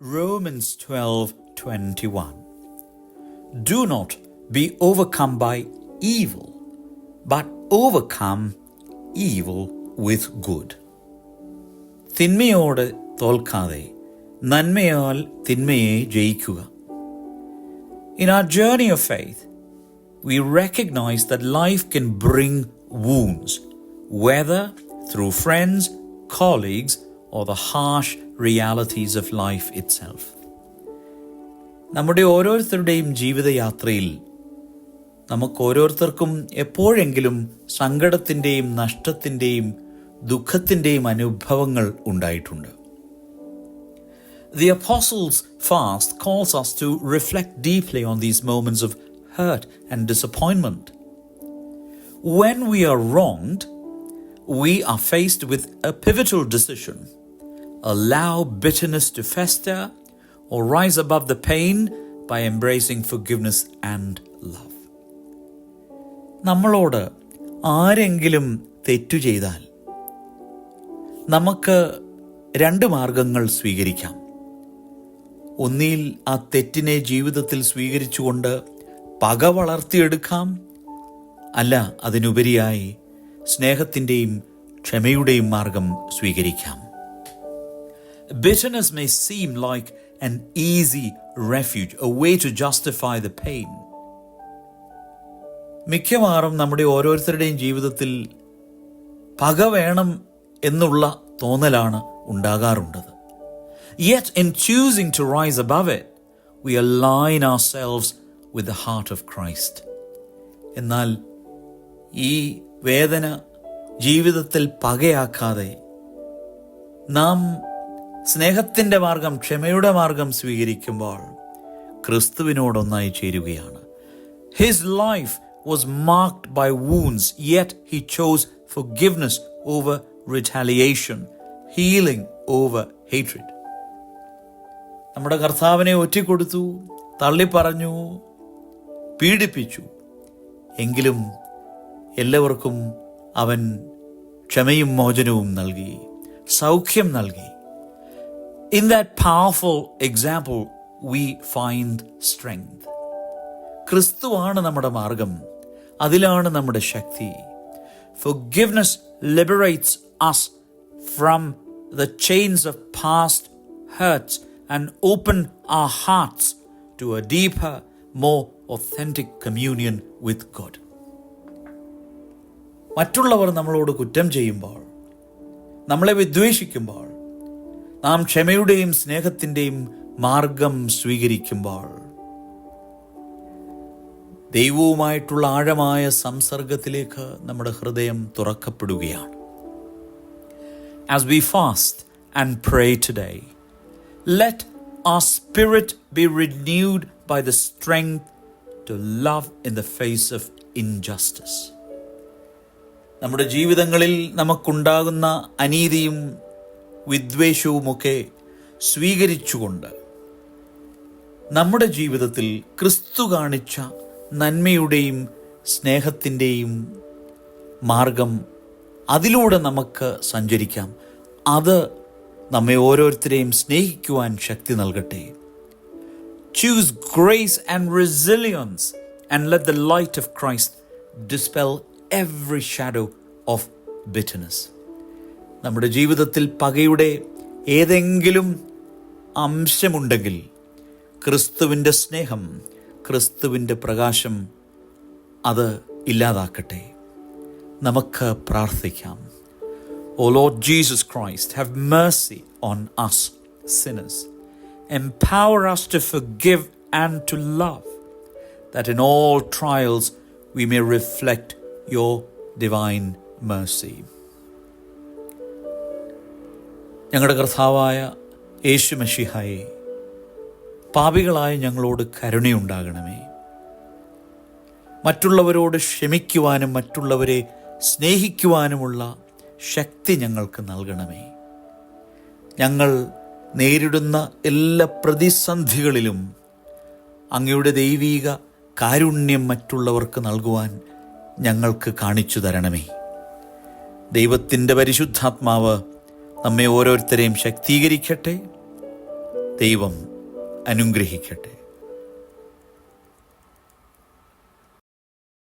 Romans 12:21 Do not be overcome by evil, but overcome evil with good. തിന്മയോട് തോൽക്കാതെ നന്മയാൽ തിന്മയെ ജയിക്കുക In our journey of faith, we recognize that life can bring wounds, whether through friends, colleagues, or the harsh realities of life itself. നമ്മുടെ ഓരോരുത്തരുടെയും ജീവിതയാത്രയിൽ നമുക്ക് ഓരോരുത്തർക്കും എപ്പോഴെങ്കിലും സങ്കടത്തിൻ്റെയും നഷ്ടത്തിൻ്റെയും ദുഃഖത്തിൻ്റെയും അനുഭവങ്ങൾ ഉണ്ടായിട്ടുണ്ട് The Apostles' fast calls us to reflect deeply on these moments of hurt and disappointment. When we are wronged, we are faced with a pivotal decision Allow bitterness to fester or rise above the pain by embracing forgiveness and love. നമ്മളോട് ആരെങ്കിലും തെറ്റു ചെയ്താൽ നമുക്ക് രണ്ട് മാർഗങ്ങൾ സ്വീകരിക്കാം. ഒന്നിൽ ആ തെറ്റിനെ ജീവിതത്തിൽ സ്വീകരിച്ചുകൊണ്ട് പക വളർത്തിയെടുക്കാം. അല്ല അതിനുപരിയായി സ്നേഹത്തിന്റെയും ക്ഷമയുടെയും മാർഗം സ്വീകരിക്കാം. Bitterness may seem like an easy refuge, a way to justify the pain. മിക്കവാറും നമ്മുടെ ഓരോരുത്തരുടെയും ജീവിതത്തിൽ പക വേണം എന്നുള്ള തോന്നലാണ് ഉണ്ടാകാറുണ്ടത് yet Yet, in choosing to rise above it, we align selves with the heart of Christ എന്നാൽ ഈ വേദന ജീവിതത്തിൽ പകയാക്കാതെ നാം സ്നേഹത്തിന്റെ മാർഗം ക്ഷമയുടെ മാർഗം സ്വീകരിക്കുമ്പോൾ ക്രിസ്തുവിനോടൊന്നായി ചേരുകയാണ്. His life was marked by wounds yet he chose forgiveness over retaliation healing over hatred നമ്മുടെ കർത്താവിനെ ഒറ്റിക്കൊടുത്തു തള്ളിപ്പറഞ്ഞു പീഡിപ്പിച്ചു. എങ്കിലും എല്ലാവർക്കും അവൻ ക്ഷമയും മോചനവും നൽകി സൗഖ്യം നൽകി. In that powerful example we find strength ക്രിസ്തുവാണ് നമ്മുടെ മാർഗം അതിലാണ് നമ്മുടെ ശക്തി Forgiveness liberates us from the chains of past hurts and open our hearts to a deeper, more authentic communion with God. മറ്റുള്ളവർ നമ്മളോട് കുറ്റം ചെയ്യുമ്പോൾ നമ്മളെ വിദ്വേഷിക്കുമ്പോൾ നാം ക്ഷമയുടെയും സ്നേഹത്തിന്റെയും മാർഗം സ്വീകരിക്കുമ്പോൾ ദൈവവുമായിട്ടുള്ള ആഴമായ സംസർഗത്തിലേക്ക് നമ്മുടെ ഹൃദയം തുറക്കപ്പെടുകയാണ്. As we fast and pray today let our spirit be renewed by the strength to love in the face of injustice നമ്മുടെ ജീവിതങ്ങളിൽ നമുക്കുണ്ടാകുന്ന അനീതിയും വിദ്വേഷവുമൊക്കെ സ്വീകരിച്ചുകൊണ്ട് നമ്മുടെ ജീവിതത്തിൽ ക്രിസ്തു കാണിച്ച നന്മയുടെയും സ്നേഹത്തിന്റെയും മാർഗം അതിലൂടെ നമുക്ക് സഞ്ചരിക്കാം. അത് നമ്മെ ഓരോരുത്തരെയും സ്നേഹിക്കുവാൻ ശക്തി നൽകട്ടെ. Choose grace and resilience and let the light of Christ dispel every shadow of bitterness നമ്മുടെ ജീവിതത്തിൽ പകയുടെ ഏതെങ്കിലും അംശമുണ്ടെങ്കിൽ ക്രിസ്തുവിന്റെ സ്നേഹം ക്രിസ്തുവിന്റെ പ്രകാശം അത് ഇല്ലാതാക്കട്ടെ. നമുക്ക് പ്രാർത്ഥിക്കാം. O lord Jesus Christ have mercy on us sinners empower us to forgive and to love that in all trials we may reflect your divine mercy ഞങ്ങളുടെ കർത്താവായ യേശു മഷിഹായെ പാപികളായ ഞങ്ങളോട് കരുണയുണ്ടാകണമേ. മറ്റുള്ളവരോട് ക്ഷമിക്കുവാനും മറ്റുള്ളവരെ സ്നേഹിക്കുവാനുമുള്ള ശക്തി ഞങ്ങൾക്ക് നൽകണമേ. ഞങ്ങൾ നേരിടുന്ന എല്ലാ പ്രതിസന്ധികളിലും അങ്ങയുടെ ദൈവീക കാരുണ്യം മറ്റുള്ളവർക്ക് നൽകുവാൻ ഞങ്ങൾക്ക് കാണിച്ചു തരണമേ. ദൈവത്തിന്റെ പരിശുദ്ധാത്മാവ് നമ്മെ ഓരോരുത്തരെയും ശക്തീകരിക്കട്ടെ. ദൈവം അനുഗ്രഹിക്കട്ടെ.